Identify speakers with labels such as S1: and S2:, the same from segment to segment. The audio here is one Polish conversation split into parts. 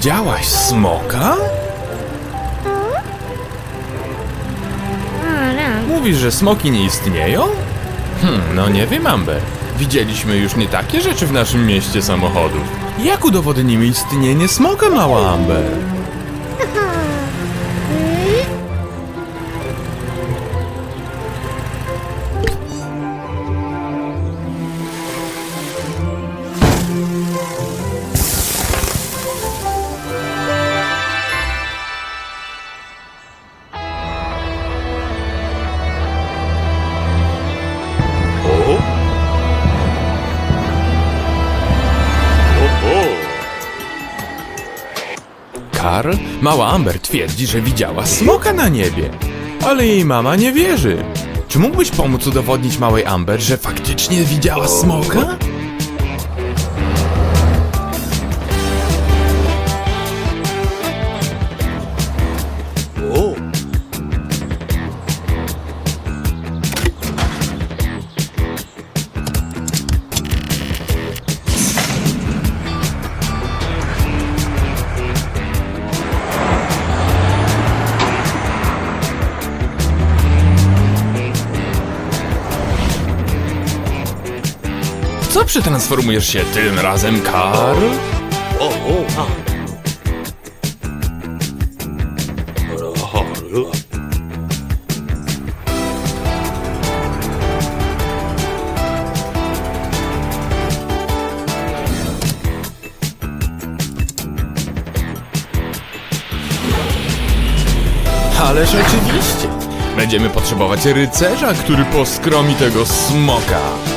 S1: Widziałaś smoka? Mówisz, że smoki nie istnieją? Hmm, no nie wiem, Amber. Widzieliśmy już nie takie rzeczy w naszym mieście samochodów. Jak udowodnimy istnienie smoka, mała Amber? Mała Amber twierdzi, że widziała smoka na niebie. Ale jej mama nie wierzy. Czy mógłbyś pomóc udowodnić małej Amber, że faktycznie widziała smoka? Przetransformujesz się tym razem, Karl?
S2: O! O!
S1: Ależ oczywiście. Będziemy potrzebować rycerza, który poskromi tego smoka.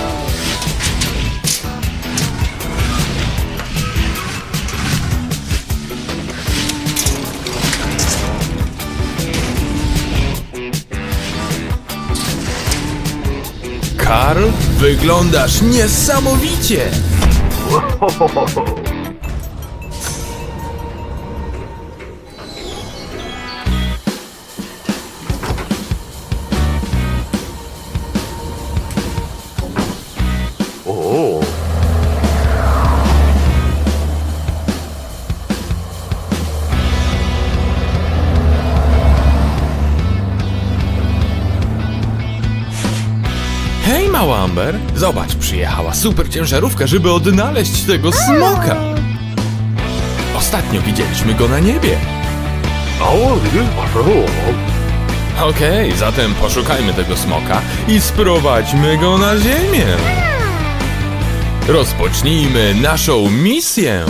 S1: Karl, wyglądasz niesamowicie!
S2: O!
S1: Zobacz, przyjechała super ciężarówka, żeby odnaleźć tego smoka! Ostatnio widzieliśmy go na niebie. Okej, zatem poszukajmy tego smoka i sprowadźmy go na ziemię. Rozpocznijmy naszą misję.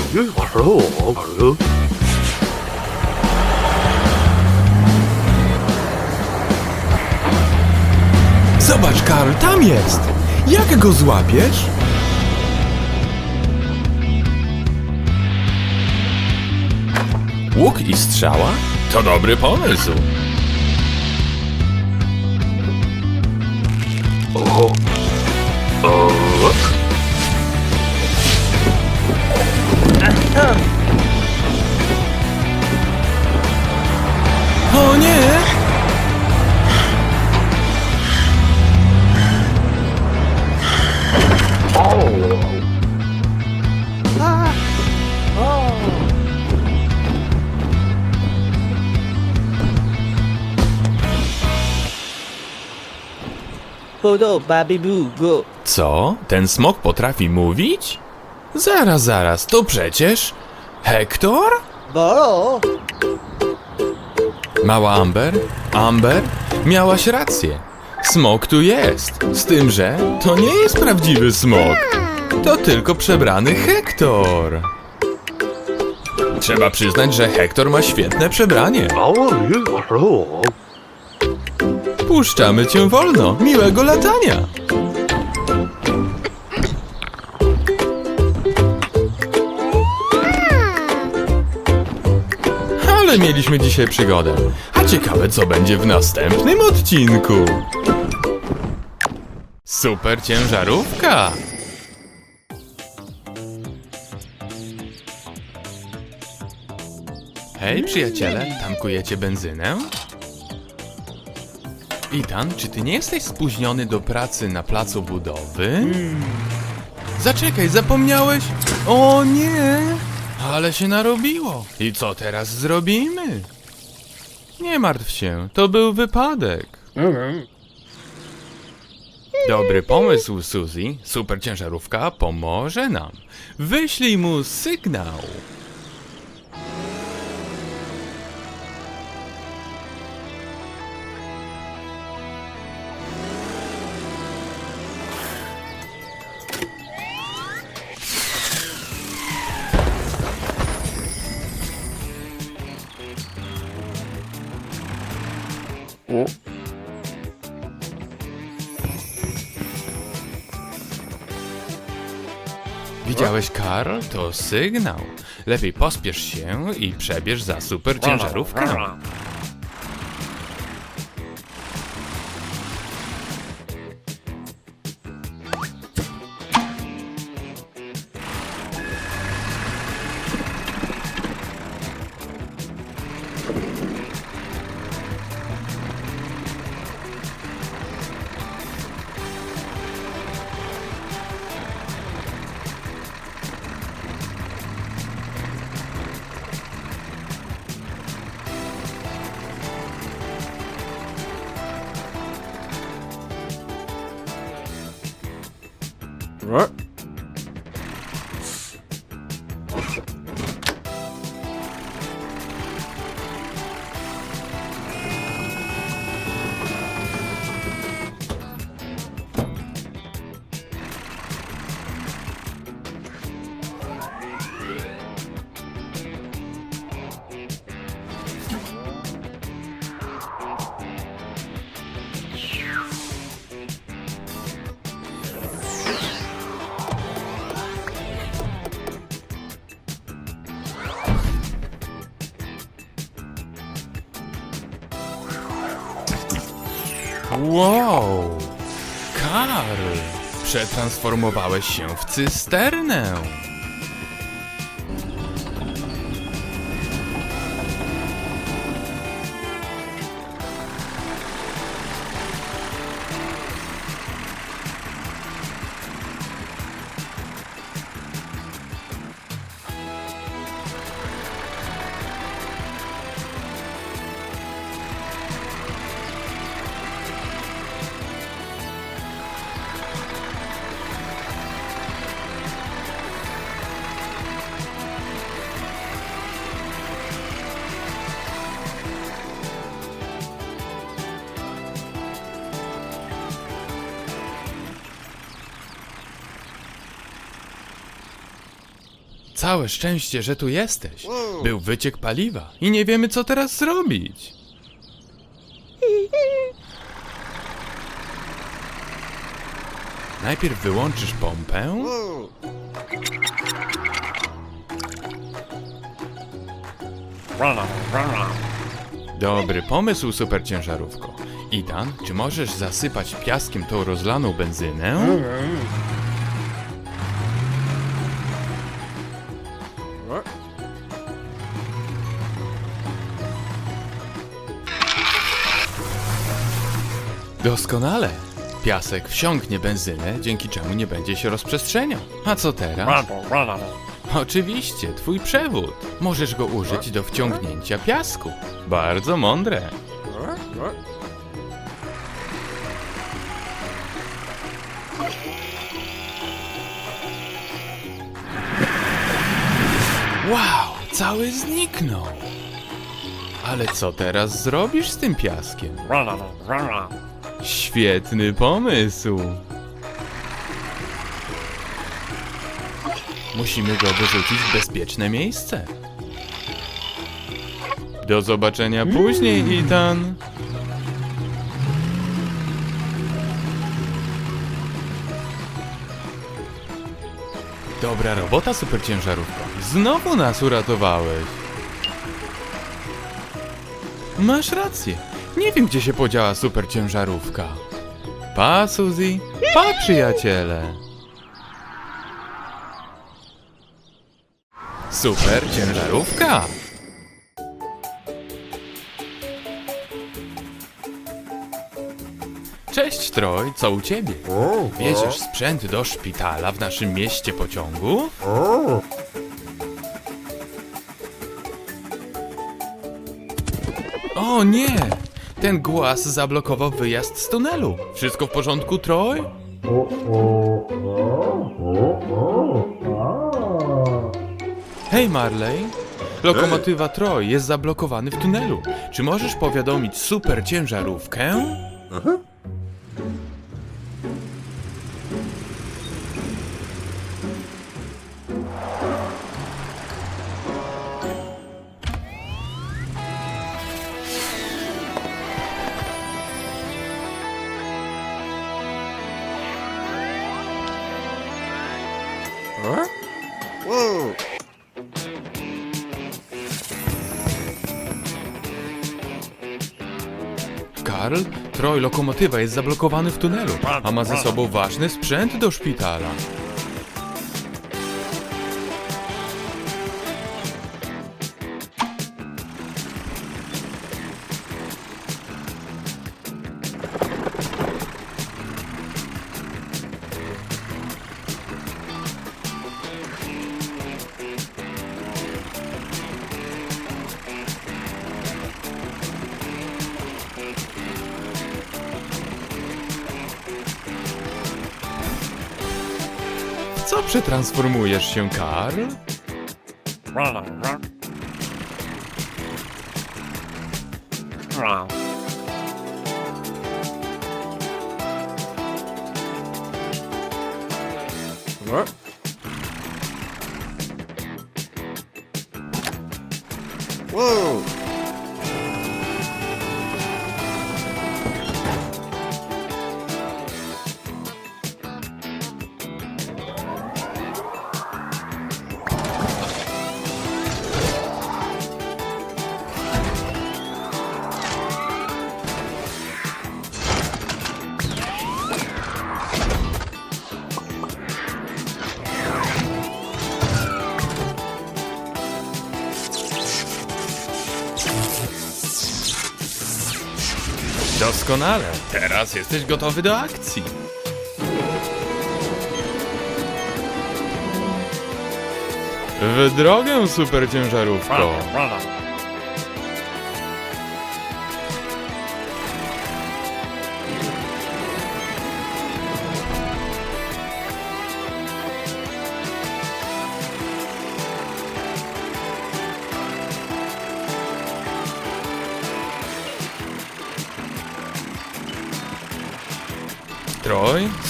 S1: Zobacz, Karl, tam jest! Jak go złapiesz? Łuk i strzała? To dobry pomysł.
S2: O!
S3: Bodo, baby boo, go.
S1: Co? Ten smok potrafi mówić? Zaraz, zaraz, to przecież... Hektor?
S3: Boro.
S1: Mała Amber? Amber? Miałaś rację. Smok tu jest. Z tym, że to nie jest prawdziwy smok. To tylko przebrany Hektor. Trzeba przyznać, że Hektor ma świetne przebranie. Puszczamy cię wolno. Miłego latania. Ale mieliśmy dzisiaj przygodę. A ciekawe, co będzie w następnym odcinku. Super ciężarówka. Hej, przyjaciele, tankujecie benzynę? Itan, czy ty nie jesteś spóźniony do pracy na placu budowy? Zaczekaj, zapomniałeś? O nie! Ale się narobiło. I co teraz zrobimy? Nie martw się, to był wypadek. Dobry pomysł, Suzy. Super ciężarówka pomoże nam. Wyślij mu sygnał. Widziałeś, Karl? To sygnał. Lepiej pospiesz się i przebierz za super ciężarówkę. Wow! Karl! Przetransformowałeś się w cysternę! Całe szczęście, że tu jesteś. Był wyciek paliwa i nie wiemy, co teraz zrobić. Najpierw wyłączysz pompę, Dobry pomysł, super ciężarówko. Idan, czy możesz zasypać piaskiem tą rozlaną benzynę? Doskonale. Piasek wsiąknie benzynę, dzięki czemu nie będzie się rozprzestrzeniał. A co teraz? Oczywiście, twój przewód. Możesz go użyć do wciągnięcia piasku. Bardzo mądre. Wow, cały zniknął. Ale co teraz zrobisz z tym piaskiem? Świetny pomysł. Musimy go wyrzucić w bezpieczne miejsce. Do zobaczenia później, Ethan. Dobra robota, superciężarówko. Znowu nas uratowałeś. Masz rację. Nie wiem, gdzie się podziała superciężarówka. Pa, Suzy. Pa, przyjaciele. Super ciężarówka! Cześć Troj, co u ciebie? Wieziesz sprzęt do szpitala w naszym mieście pociągu? O nie! Ten głaz zablokował wyjazd z tunelu. Wszystko w porządku, Troy? Hej, Marley. Lokomotywa Troy jest zablokowany w tunelu. Czy możesz powiadomić super ciężarówkę? Karl, Troy, lokomotywa jest zablokowany w tunelu, a ma ze sobą ważny sprzęt do szpitala. Przetransformujesz się, Karl? Doskonale. Teraz jesteś gotowy do akcji. W drogę, super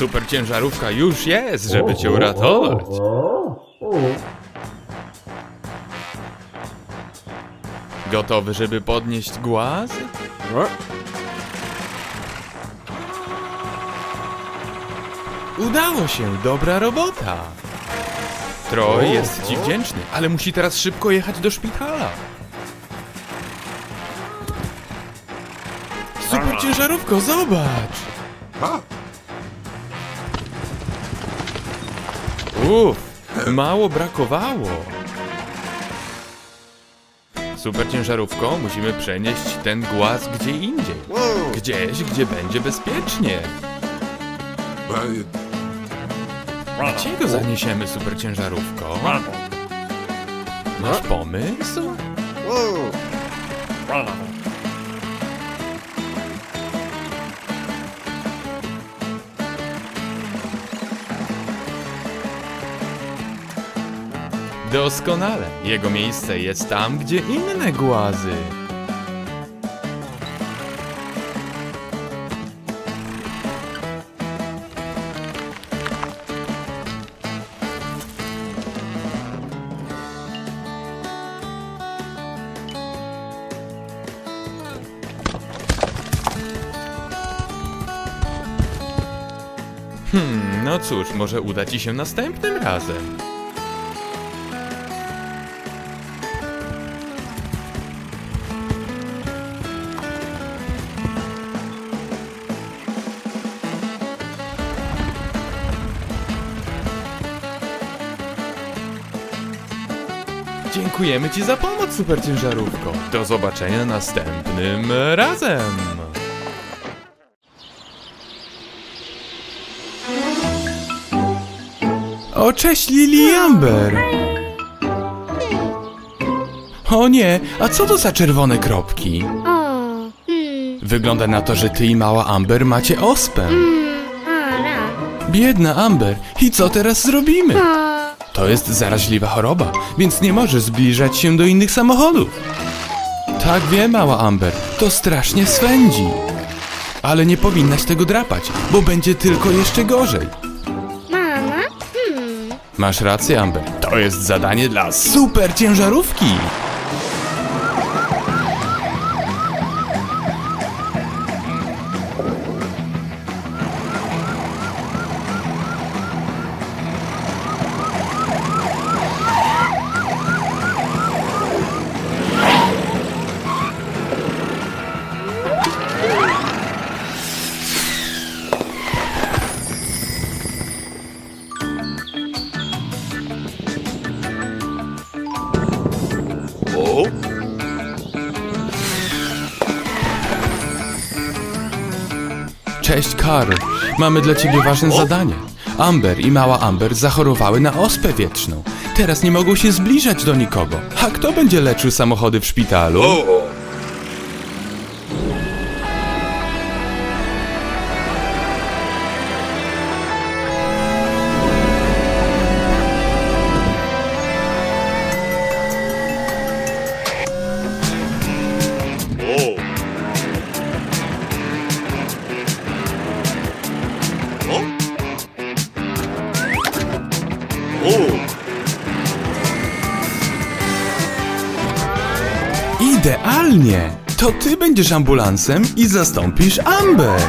S1: super ciężarówka już jest, żeby cię uratować. Gotowy, żeby podnieść głaz? Udało się, dobra robota. Troj jest ci wdzięczny, ale musi teraz szybko jechać do szpitala. Super ciężarówko, zobacz! Uff, mało brakowało. Super ciężarówko, musimy przenieść ten głaz gdzie indziej. Gdzieś, gdzie będzie bezpiecznie. Gdzie go zaniesiemy, super ciężarówko? Masz pomysł? Doskonale. Jego miejsce jest tam, gdzie inne głazy. Hmm, no cóż, może uda ci się następnym razem. Dziękujemy Ci za pomoc, super ciężarówko. Do zobaczenia następnym razem. O, cześć Lily Amber! O nie, a co to za czerwone kropki?
S4: O,
S1: Wygląda na to, że ty i mała Amber macie ospę. Biedna Amber, i co teraz zrobimy? To jest zaraźliwa choroba, więc nie możesz zbliżać się do innych samochodów. Tak wiem, mała Amber, to strasznie swędzi. Ale nie powinnaś tego drapać, bo będzie tylko jeszcze gorzej.
S4: Mama? Hmm.
S1: Masz rację, Amber. To jest zadanie dla super ciężarówki. Karl. Mamy dla ciebie ważne zadanie. Amber i mała Amber zachorowały na ospę wietrzną. Teraz nie mogą się zbliżać do nikogo. A kto będzie leczył samochody w szpitalu?
S2: O!
S1: To ty będziesz ambulansem i zastąpisz Amber.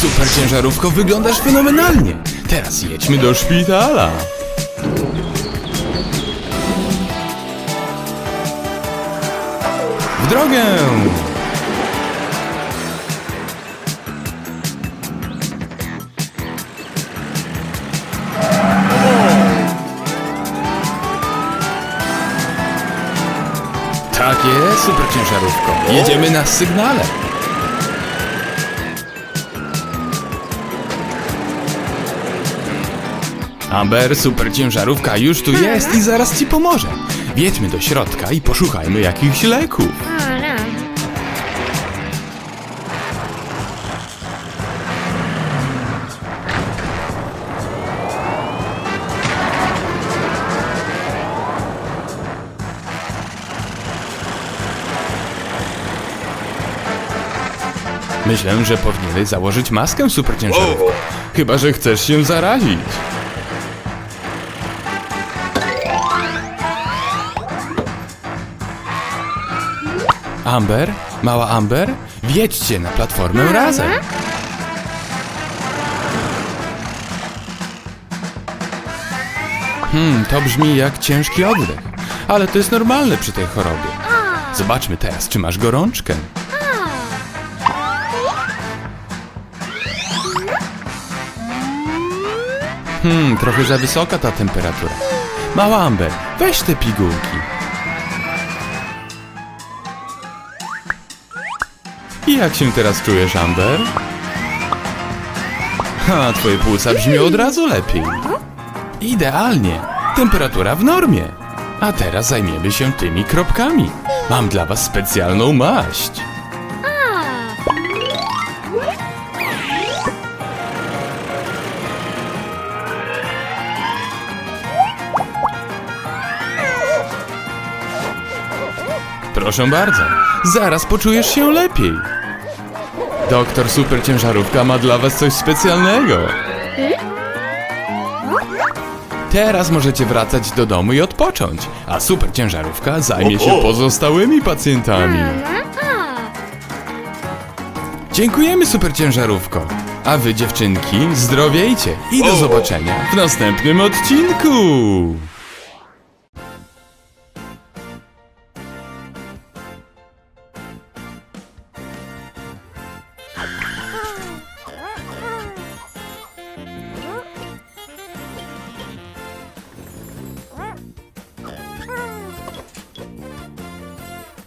S1: Super ciężarówko, wyglądasz fenomenalnie. Teraz jedźmy do szpitala. W drogę! Tak jest, super ciężarówko. Jedziemy na sygnale. Amber, super ciężarówka już tu jest i zaraz ci pomoże. Wjedźmy do środka i poszukajmy jakichś leków. Myślę, że powinieneś założyć maskę super ciężarówko. Chyba, że chcesz się zarazić. Amber? Mała Amber? Wjedźcie na platformę razem. Hmm, to brzmi jak ciężki oddech. Ale to jest normalne przy tej chorobie. Zobaczmy teraz, czy masz gorączkę. Hmm, trochę za wysoka ta temperatura. Mała Amber, weź te pigułki. I jak się teraz czujesz, Amber? Ha, twoje płuca brzmią od razu lepiej. Idealnie. Temperatura w normie. A teraz zajmiemy się tymi kropkami. Mam dla was specjalną maść. Proszę bardzo, zaraz poczujesz się lepiej. Doktor Super Ciężarówka ma dla was coś specjalnego. Teraz możecie wracać do domu i odpocząć, a Super Ciężarówka zajmie się pozostałymi pacjentami. Dziękujemy Super Ciężarówko. A wy dziewczynki, zdrowiejcie i do zobaczenia w następnym odcinku.